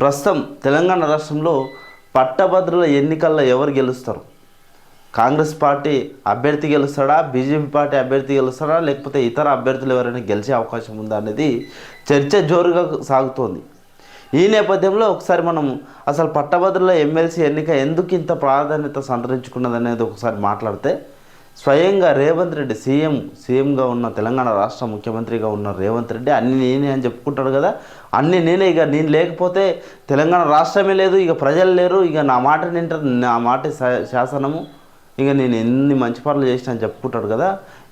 ప్రస్తుతం తెలంగాణ రాష్ట్రంలో పట్టభద్రుల ఎన్నికల్లో ఎవరు గెలుస్తారు? కాంగ్రెస్ పార్టీ అభ్యర్థి గెలుస్తాడా? బీజేపీ పార్టీ అభ్యర్థి గెలుస్తాడా? లేకపోతే ఇతర అభ్యర్థులు ఎవరైనా గెలిచే అవకాశం ఉందా అనేది చర్చ జోరుగా సాగుతోంది. ఈ నేపథ్యంలో ఒకసారి మనం అసలు పట్టభద్రుల ఎమ్మెల్సీ ఎన్నిక ఎందుకు ఇంత ప్రాధాన్యత సంతరించుకున్నది అనేది ఒకసారి మాట్లాడితే స్వయంగా రేవంత్ రెడ్డి సీఎం సీఎంగా ఉన్న తెలంగాణ రాష్ట్ర ముఖ్యమంత్రిగా ఉన్న రేవంత్ రెడ్డి అన్ని నేనే అని చెప్పుకుంటాడు కదా అన్ని నేనే ఇక నేను లేకపోతే తెలంగాణ రాష్ట్రమే లేదు ఇక ప్రజలు లేరు ఇక నా మాట నింటారు నా మాట శా- శాసనము ఇక నేను ఎన్ని మంచి పనులు చేసినా అని చెప్పుకుంటాడు కదా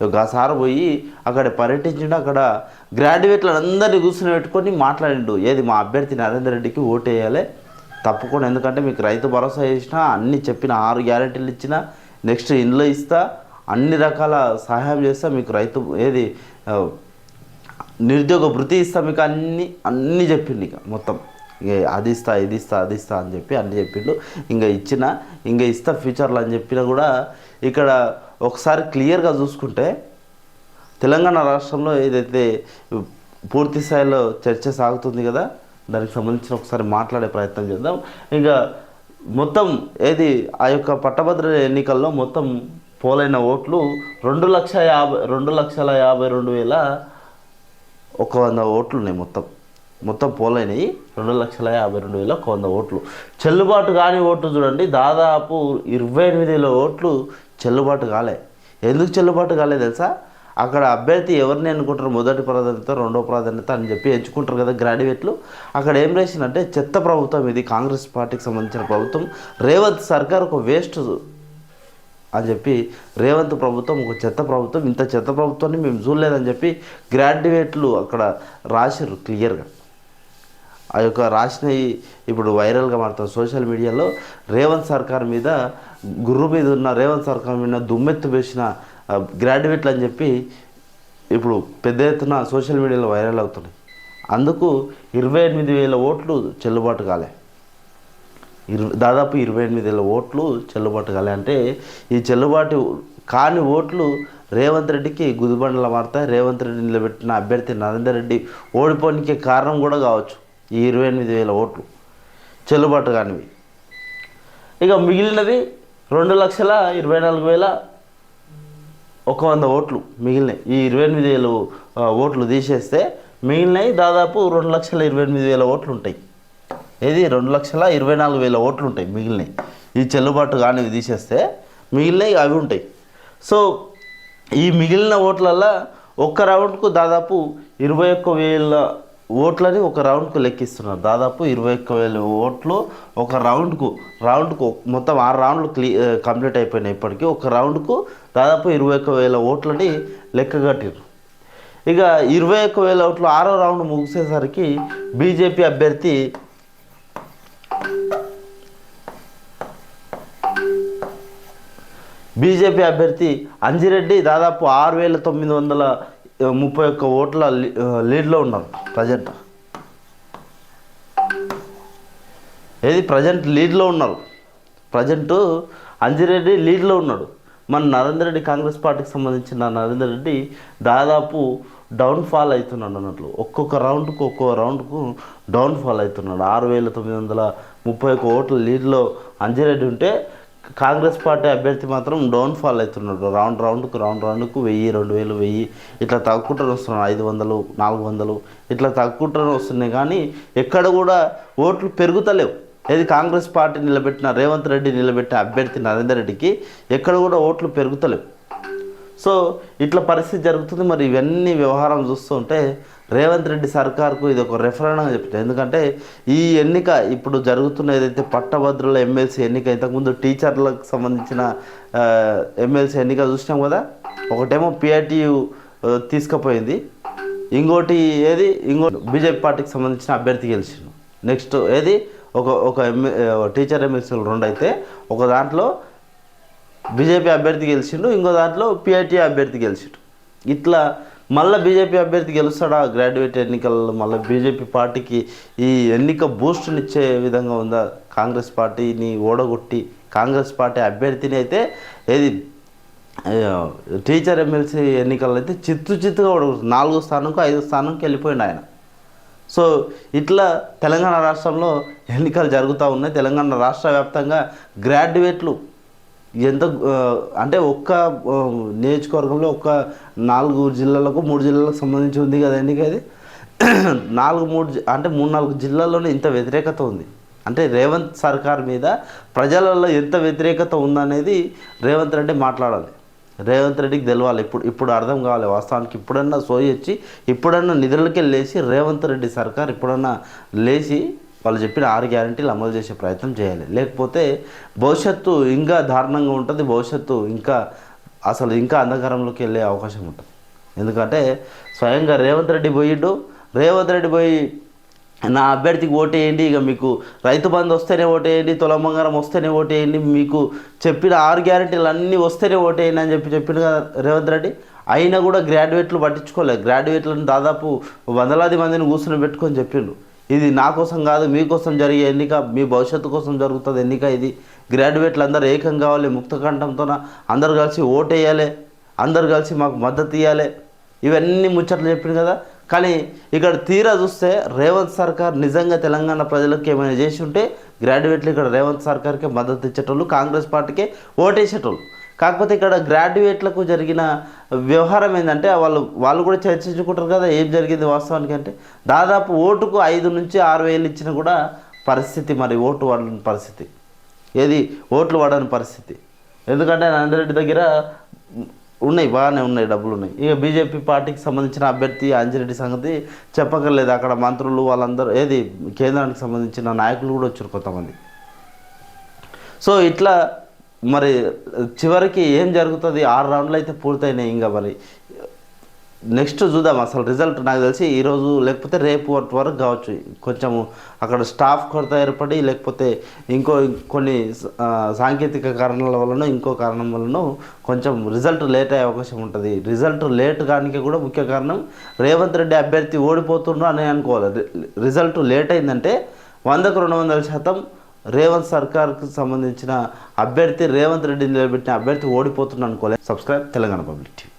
ఒకసారి పోయి అక్కడ పర్యటించిండు అక్కడ గ్రాడ్యుయేట్లు అందరినీ కూర్చుని పెట్టుకొని మాట్లాడిండు ఏది మా అభ్యర్థి నరేందర్ రెడ్డికి ఓటు వేయాలి తప్పకుండా ఎందుకంటే మీకు రైతు భరోసా చేసిన అన్ని చెప్పిన ఆరు గ్యారెంటీలు ఇచ్చిన నెక్స్ట్ ఇండ్లు ఇస్తా అన్ని రకాల సహాయం చేస్తా మీకు రైతు ఏది నిరుద్యోగ వృత్తి ఇస్తా మీకు అన్ని అన్నీ చెప్పిండు ఇక మొత్తం. అది ఇస్తా ఇది ఇస్తా అది ఇస్తా అని చెప్పి అన్నీ చెప్పిండు. ఇంకా ఇచ్చిన ఇంకా ఇస్తా ఫ్యూచర్లు అని చెప్పినా కూడా ఇక్కడ ఒకసారి క్లియర్గా చూసుకుంటే తెలంగాణ రాష్ట్రంలో ఏదైతే పూర్తి స్థాయిలో చర్చ సాగుతుంది కదా దానికి సంబంధించిన ఒకసారి మాట్లాడే ప్రయత్నం చేద్దాం. ఇంకా మొత్తం ఏది ఆ యొక్క పట్టభద్ర ఎన్నికల్లో మొత్తం పోలైన ఓట్లు రెండు లక్ష యాభై రెండు లక్షల యాభై రెండు వేల ఒక వంద ఓట్లు ఉన్నాయి మొత్తం. మొత్తం పోలైనవి రెండు లక్షల యాభై రెండు వేల ఒక వంద ఓట్లు. చెల్లుబాటు కాని ఓట్లు చూడండి దాదాపు ఇరవై ఎనిమిది వేల ఓట్లు చెల్లుబాటు కాలే. ఎందుకు చెల్లుబాటు కాలే తెలుసా? అక్కడ అభ్యర్థి ఎవరిని ఎన్నుకుంటారు మొదటి ప్రాధాన్యత రెండో ప్రాధాన్యత అని చెప్పి ఎంచుకుంటారు కదా గ్రాడ్యుయేట్లు. అక్కడ ఏం రేసిందంటే చెత్త ప్రభుత్వం ఇది కాంగ్రెస్ పార్టీకి సంబంధించిన ప్రభుత్వం. రేవంత్ సర్కార్ ఒక వేస్ట్ అని చెప్పి రేవంత్ ప్రభుత్వం ఒక చెత్త ప్రభుత్వం ఇంత చెత్త ప్రభుత్వాన్ని మేము చూడలేదని చెప్పి గ్రాడ్యుయేట్లు అక్కడ రాసిర్రు క్లియర్గా. ఆ యొక్క రాసినవి ఇప్పుడు వైరల్గా మారుతుంది సోషల్ మీడియాలో. రేవంత్ సర్కార్ మీద గుర్రు మీద ఉన్న రేవంత్ సర్కార్ మీద దుమ్మెత్తు వేసిన గ్రాడ్యుయేట్లు అని చెప్పి ఇప్పుడు పెద్ద ఎత్తున సోషల్ మీడియాలో వైరల్ అవుతున్నాయి. అందుకు ఇరవై ఎనిమిది వేల ఓట్లు చెల్లుబాటు కాలే. ఇరు దాదాపు ఇరవై ఎనిమిది వేల ఓట్లు చెల్లుబాటు కాలే. అంటే ఈ చెల్లుబాటు కాని ఓట్లు రేవంత్ రెడ్డికి గుదిబండల మారుతాయి రేవంత్ రెడ్డి నిలబెట్టిన అభ్యర్థి నరేందర్ రెడ్డి ఓడిపోనికి కారణం కూడా కావచ్చు ఈ ఇరవై ఎనిమిది వేల ఓట్లు. చెల్లుబాటు కానివి. ఇక మిగిలినవి రెండు లక్షల ఇరవై నాలుగు వేల ఒక వంద ఓట్లు మిగిలినాయి. ఈ ఇరవై ఎనిమిది వేలు ఓట్లు తీసేస్తే మిగిలినవి దాదాపు రెండు లక్షల ఇరవై ఎనిమిది వేల ఓట్లు ఉంటాయి. ఏది? రెండు లక్షల ఇరవై నాలుగు వేల ఓట్లు ఉంటాయి మిగిలినవి ఈ చెల్లుబాటు కానివి తీసేస్తే మిగిలినవి అవి ఉంటాయి. సో ఈ మిగిలిన ఓట్లల్లో ఒక్క రౌండ్కు దాదాపు ఇరవై ఒక్క వేల ఓట్లని ఒక రౌండ్కు లెక్కిస్తున్నారు. దాదాపు ఇరవై ఒక్క వేల ఓట్లు ఒక రౌండ్కు రౌండ్కు మొత్తం ఆరు రౌండ్లు క్లీ కంప్లీట్ అయిపోయినాయి ఇప్పటికీ. ఒక రౌండ్కు దాదాపు ఇరవై ఒక్క వేల ఓట్లని లెక్కగట్టారు ఇక ఇరవై ఒక్క వేల ఓట్లు ఆరో రౌండ్ ముగిసేసరికి బీజేపీ అభ్యర్థి బీజేపీ అభ్యర్థి అంజిరెడ్డి దాదాపు ఆరు వేల తొమ్మిది వందల ముప్పై ఒక్క ఓట్ల లీ- లీడ్లో ఉన్నారు ప్రజెంట్. ఏది ప్రజెంట్ లీడ్లో ఉన్నారు. ప్రజెంట్ అంజిరెడ్డి లీడ్లో ఉన్నాడు. మన నరేందర్ రెడ్డి కాంగ్రెస్ పార్టీకి సంబంధించిన నరేందర్ రెడ్డి దాదాపు డౌన్ఫాల్ అవుతున్నాడు అన్నట్లు. ఒక్కొక్క రౌండ్కు ఒక్కొక్క రౌండ్కు డౌన్ఫాల్ అవుతున్నాడు. ఆరు వేల తొమ్మిది వందల ముప్పై ఒక్క ఓట్ల లీడ్లో అంజిరెడ్డి ఉంటే కాంగ్రెస్ పార్టీ అభ్యర్థి మాత్రం డౌన్ ఫాల్ అవుతున్నాడు రౌండ్ రౌండ్కు రౌండ్ రౌండ్కు వెయ్యి రెండు వేలు వెయ్యి. ఇట్లా తగ్గుకుంటూనే వస్తున్నాడు. ఐదు వందలు నాలుగు వందలు. ఇట్లా తగ్గుకుంటూనే వస్తున్నాయి. కానీ ఎక్కడ కూడా ఓట్లు పెరుగుతలేవు. ఏది కాంగ్రెస్ పార్టీ నిలబెట్టిన రేవంత్ రెడ్డి నిలబెట్టిన అభ్యర్థి నరేందర్ రెడ్డికి ఎక్కడ కూడా ఓట్లు పెరుగుతలేవు. సో ఇట్లా పరిస్థితి జరుగుతుంది. మరి ఇవన్నీ వ్యవహారం చూస్తుంటే రేవంత్ రెడ్డి సర్కార్కు ఇది ఒక రెఫరెండం చెప్తాను ఎందుకంటే ఈ ఎన్నిక ఇప్పుడు జరుగుతున్న ఏదైతే పట్టభద్రుల ఎమ్మెల్సీ ఎన్నిక ఇంతకుముందు టీచర్లకు సంబంధించిన ఎమ్మెల్సీ ఎన్నిక చూసినాం కదా? ఒకటేమో పిఆర్టీయు తీసుకుపోయింది. ఇంకోటి ఏది? ఇంకో బీజేపీ పార్టీకి సంబంధించిన అభ్యర్థి గెలిచిండు. నెక్స్ట్ ఏది? ఒక ఒక ఎమ్మె టీచర్ ఎమ్మెల్సీలు రెండు అయితే ఒక దాంట్లో బీజేపీ అభ్యర్థి గెలిచిండు ఇంకో దాంట్లో పిఐటి అభ్యర్థి గెలిచిండు. ఇట్లా మళ్ళీ బీజేపీ అభ్యర్థి గెలుస్తాడా? గ్రాడ్యుయేట్ ఎన్నికల్లో మళ్ళీ బీజేపీ పార్టీకి ఈ ఎన్నిక బూస్ట్నిచ్చే విధంగా ఉందా? కాంగ్రెస్ పార్టీని ఓడగొట్టి కాంగ్రెస్ పార్టీ అభ్యర్థిని అయితే ఏది? టీచర్ ఎమ్మెల్సీ ఎన్నికల్లో అయితే చిత్తు చిత్తుగా ఓడగొడుతుంది. నాలుగో స్థానంకు ఐదో స్థానంకి వెళ్ళిపోయిండు ఆయన. సో ఇట్లా తెలంగాణ రాష్ట్రంలో ఎన్నికలు జరుగుతూ ఉన్నాయి. తెలంగాణ రాష్ట్ర వ్యాప్తంగా గ్రాడ్యుయేట్లు ఎంత అంటే ఒక్క నియోజకవర్గంలో ఒక్క నాలుగు జిల్లాలకు మూడు జిల్లాలకు సంబంధించి ఉంది కదా అది? నాలుగు మూడు అంటే మూడు నాలుగు జిల్లాల్లోనే ఇంత వ్యతిరేకత ఉంది. అంటే రేవంత్ సర్కార్ మీద ప్రజలలో ఎంత వ్యతిరేకత ఉందనేది రేవంత్ రెడ్డి మాట్లాడాలి. రేవంత్ రెడ్డికి తెలవాలి. ఇప్పుడు ఇప్పుడు అర్థం కావాలి. వాస్తవానికి ఇప్పుడన్నా సోయి వచ్చి ఇప్పుడన్నా నిధులకి లేచి రేవంత్ రెడ్డి సర్కార్ ఇప్పుడన్నా లేచి వాళ్ళు చెప్పిన ఆరు గ్యారంటీలు అమలు చేసే ప్రయత్నం చేయాలి. లేకపోతే భవిష్యత్తు ఇంకా దారుణంగా ఉంటుంది భవిష్యత్తు ఇంకా అసలు ఇంకా అంధకారంలోకి వెళ్ళే అవకాశం ఉంటుంది. ఎందుకంటే స్వయంగా రేవంత్ రెడ్డి పోయిండు. రేవంత్ రెడ్డి పోయి నా అభ్యర్థికి ఓటేయండి ఇక మీకు రైతు బంధు వస్తేనే ఓటేయండి తులమంగారం వస్తేనే ఓటేయండి మీకు చెప్పిన ఆరు గ్యారెంటీలు అన్నీ వస్తేనే ఓటేయండి అని చెప్పి చెప్పిండు కదా రేవంత్ రెడ్డి. అయినా కూడా గ్రాడ్యుయేట్లు పట్టించుకోలేదు గ్రాడ్యుయేట్లను దాదాపు వందలాది మందిని కూర్చుని పెట్టుకొని చెప్పిండు. ఇది నా కోసం కాదు మీకోసం జరిగే ఎన్నిక మీ భవిష్యత్తు కోసం జరుగుతుంది ఎన్నిక ఇది. గ్రాడ్యుయేట్లు అందరూ ఏకం కావాలి ముక్తకంఠంతోన అందరు కలిసి ఓటేయాలి అందరు కలిసి మాకు మద్దతు ఇవ్వాలి ఇవన్నీ ముచ్చట్లు చెప్పింది కదా. కానీ ఇక్కడ తీరా చూస్తే రేవంత్ సర్కార్ నిజంగా తెలంగాణ ప్రజలకు ఏమైనా చేసి ఉంటే గ్రాడ్యుయేట్లు ఇక్కడ రేవంత్ సర్కార్కే మద్దతు ఇచ్చేటోళ్ళు కాంగ్రెస్ పార్టీకే ఓటేసేటోళ్ళు. కాకపోతే ఇక్కడ గ్రాడ్యుయేట్లకు జరిగిన వ్యవహారం ఏంటంటే వాళ్ళు వాళ్ళు కూడా చర్చించుకుంటారు కదా ఏం జరిగింది వాస్తవానికి అంటే దాదాపు ఓటుకు ఐదు నుంచి ఆరు వేలు ఇచ్చిన కూడా పరిస్థితి మరి ఓటు వాడని పరిస్థితి. ఏది? ఓట్లు వాడని పరిస్థితి. ఎందుకంటే నందిరెడ్డి దగ్గర ఉన్నాయి బాగానే ఉన్నాయి డబ్బులు ఉన్నాయి. ఇక బీజేపీ పార్టీకి సంబంధించిన అభ్యర్థి అంజిరెడ్డి సంగతి చెప్పక్కర్లేదు. అక్కడ మంత్రులు వాళ్ళందరూ ఏది? కేంద్రానికి సంబంధించిన నాయకులు కూడా వచ్చారు కొంతమంది. సో ఇట్లా మరి చివరికి ఏం జరుగుతుంది? ఆరు రౌండ్లు అయితే పూర్తయినాయి ఇంకా మరి. నెక్స్ట్ చూద్దాం. అసలు రిజల్ట్ నాకు తెలిసి ఈరోజు లేకపోతే రేపు వరకు వరకు కావచ్చు. కొంచెము అక్కడ స్టాఫ్ కొరత ఏర్పడి లేకపోతే ఇంకో కొన్ని సాంకేతిక కారణాల వలన ఇంకో కారణం వలన కొంచెం రిజల్ట్ లేట్ అయ్యే అవకాశం ఉంటుంది. రిజల్ట్ లేట్ కానికి కూడా ముఖ్య కారణం రేవంత్ రెడ్డి అభ్యర్థి ఓడిపోతుండ్రు అని అనుకోవాలి. రిజల్ట్ లేట్ అయిందంటే వందకు రెండు వందల శాతం రేవంత్ సర్కార్కు సంబంధించిన అభ్యర్థి రేవంత్ రెడ్డి నిలబెట్టిన అభ్యర్థి ఓడిపోతున్నాను అనుకోలేదు సబ్స్క్రైబ్ తెలంగాణ పబ్లిక్ టీవీ